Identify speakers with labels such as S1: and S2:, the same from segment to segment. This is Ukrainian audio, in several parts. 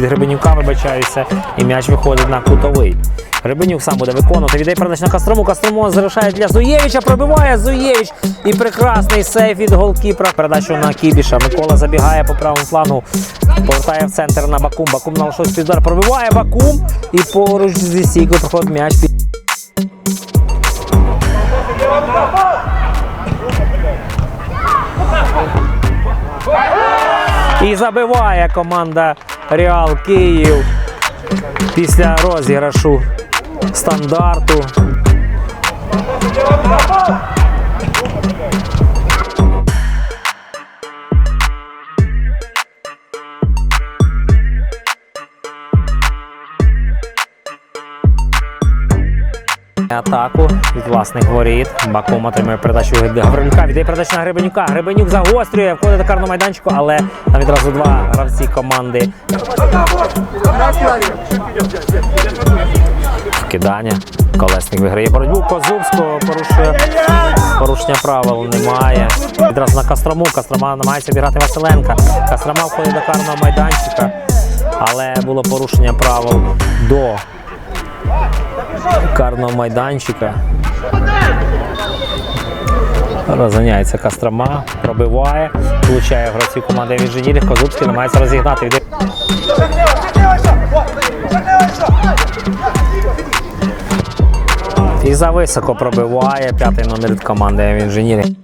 S1: від Гребенюка, вибачаюся, і м'яч виходить на кутовий. Гребенюк сам буде виконувати. Віддає передачу на Кострому. Кострому залишає для Зуєвича. Пробиває Зуєвич. І прекрасний сейф від голкіпера. Передачу на Кібіша. Микола забігає по правому флангу. Повертає в центр на Бакум. Бакум на щось піддар. Пробиває Бакум. І поруч зі стійкою проходить м'яч. І забиває команда Реал Київ після розіграшу стандарту. Атаку від власних воріт. Бакум отримує передачу від Гаврилюка. Віддає передачу на Гребенюка. Гребенюк загострює, входить до карного майданчику, але там відразу два гравці команди. Вкидання. Колесник виграє боротьбу. Козубського порушує порушення правил немає. Відразу на Кострому. Кострома намагається обіграти Василенка. Кострома входить до карного майданчика, але було порушення правил до карного майданчика. Розганяється Кострома, пробиває, влучає гравців команди інженерів. Козубський намагається розігнати. Віде- І зависоко пробиває п'ятий номер від команди інженерів.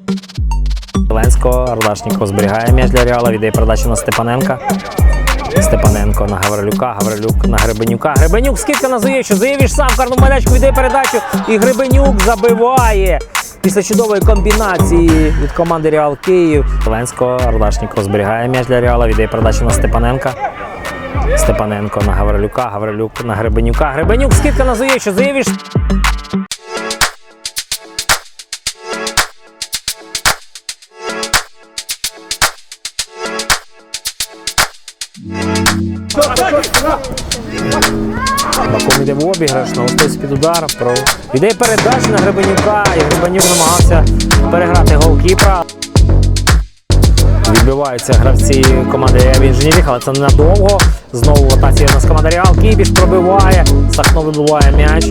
S1: Зеленського, Ардашніков зберігає м'яч для Реала, віддає передачу на Степаненка. Степаненко на Гаврилюка, Гаврилюк на Гребенюка. Гребенюк скидка на Зуєвича. Зуєвич сам карну майданчику віддає передачу. І Гребенюк забиває. Після чудової комбінації від команди Реал Київ. Зеленського, Ардашніков зберігає м'яч для Реала, віддає передачу на Степаненка. Степаненко на Гаврилюка, Гаврилюк на Гребенюка. Гребенюк скидка на Зуєвича. Зуєвич Баком йде в обіграш, на хтось під удар. Про... Іде передача на Гребенюка, і Гребенюк намагався переграти голкіпера. Відбиваються гравці команди інженерів, але це ненадовго. Знову в атаці у нас команда Реал пробиває. Сахно вибиває м'яч.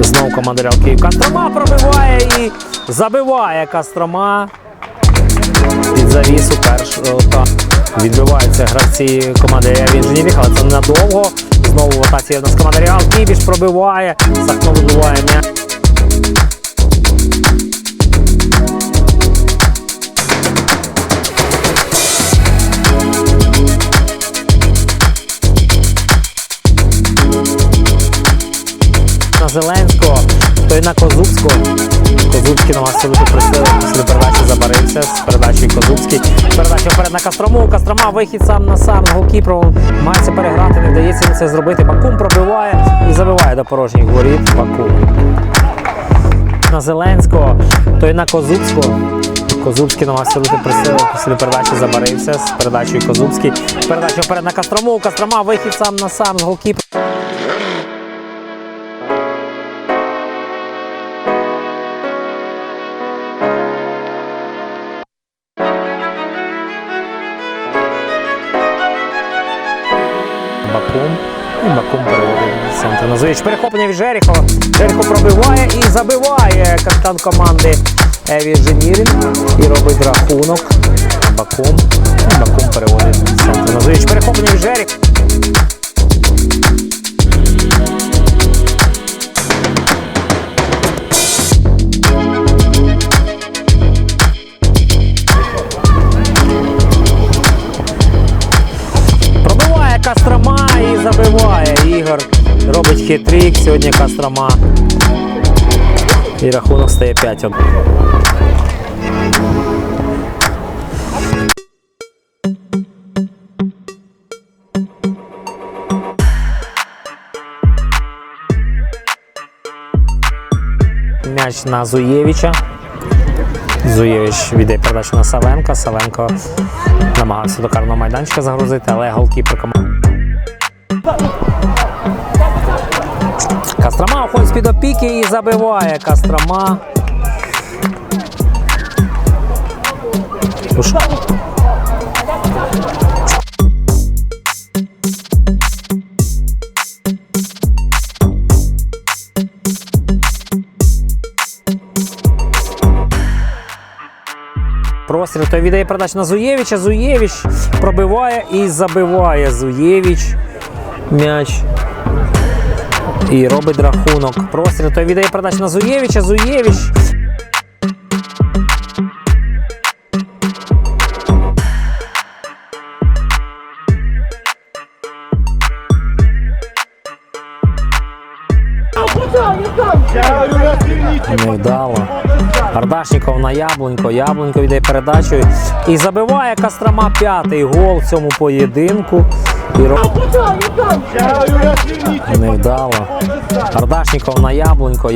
S1: Знову команда Реал Київ. Кострома пробиває і забиває Кострома. Під завісу першого відбиваються гравці команди інженерів, але це ненадовго. Знову в атаці у нас команда Реал Кібіш пробиває. Сахно вибиває м'яч. на Зеленського, той на Козубського. Козубський намагався бути присили після передачі забарився з передачею Козубський. Передача вперед на Кострому. Кострома вихід сам на сам з голкіпером. Мається переграти, не вдається це зробити. Бакум пробиває і забиває до порожніх воріт. Бакум. На Зеленського, той на Козубського. Козубський намагався бути присили після передачі забарився з передачею Козубський. Передача вперед на Кострому. Кострома вихід сам на сам з голкіпером. Бакум. І Бакум переводить центр. Назович перехоплення від Жеріхова. Жеріхов пробиває і забиває капітан команди Еві Женірін. І робить рахунок. Бакум. І Бакум переводить центр. Назович перехоплення від Жеріх. Ігор робить хитрик. Сьогодні Кострома. І рахунок стає 5-1. М'яч на Зуєвича. Зуєвич віддає передачу на Савенка. Савенко намагався до карного майданчика загрузити, але голкіпер команди. Кострома уходить з під опіки і забиває Кострома. Пушка. Простріл той віддає передачу на Зуєвича. Зуєвич пробиває і забиває Зуєвич м'яч. І робить рахунок. Простріл. Той віддає передачу на Зуєвича. Зуєвич. Невдало. Ардашніков на Яблунько. Яблунько йде передачею і забиває Кострома п'ятий гол в цьому поєдинку. І Невдало. Ардашніков на Яблунько.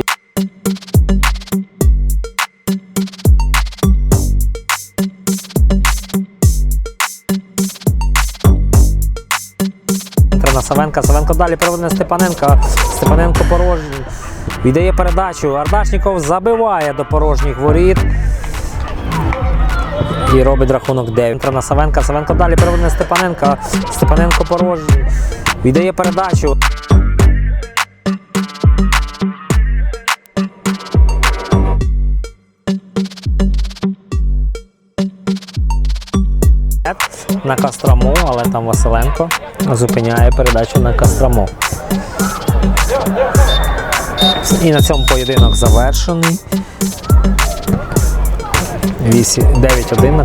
S1: Савенка. Савенко далі проводить Степаненка. Степаненко порожній. Віддає передачу. Ардашніков забиває до порожніх воріт. І робить рахунок 9. На Савенка. Савенко далі проводить Степаненка. Степаненко порожній. Віддає передачу. На Кастрому, але там Василенко зупиняє передачу на Кастрому. І на цьому поєдинок завершений. 9-1 на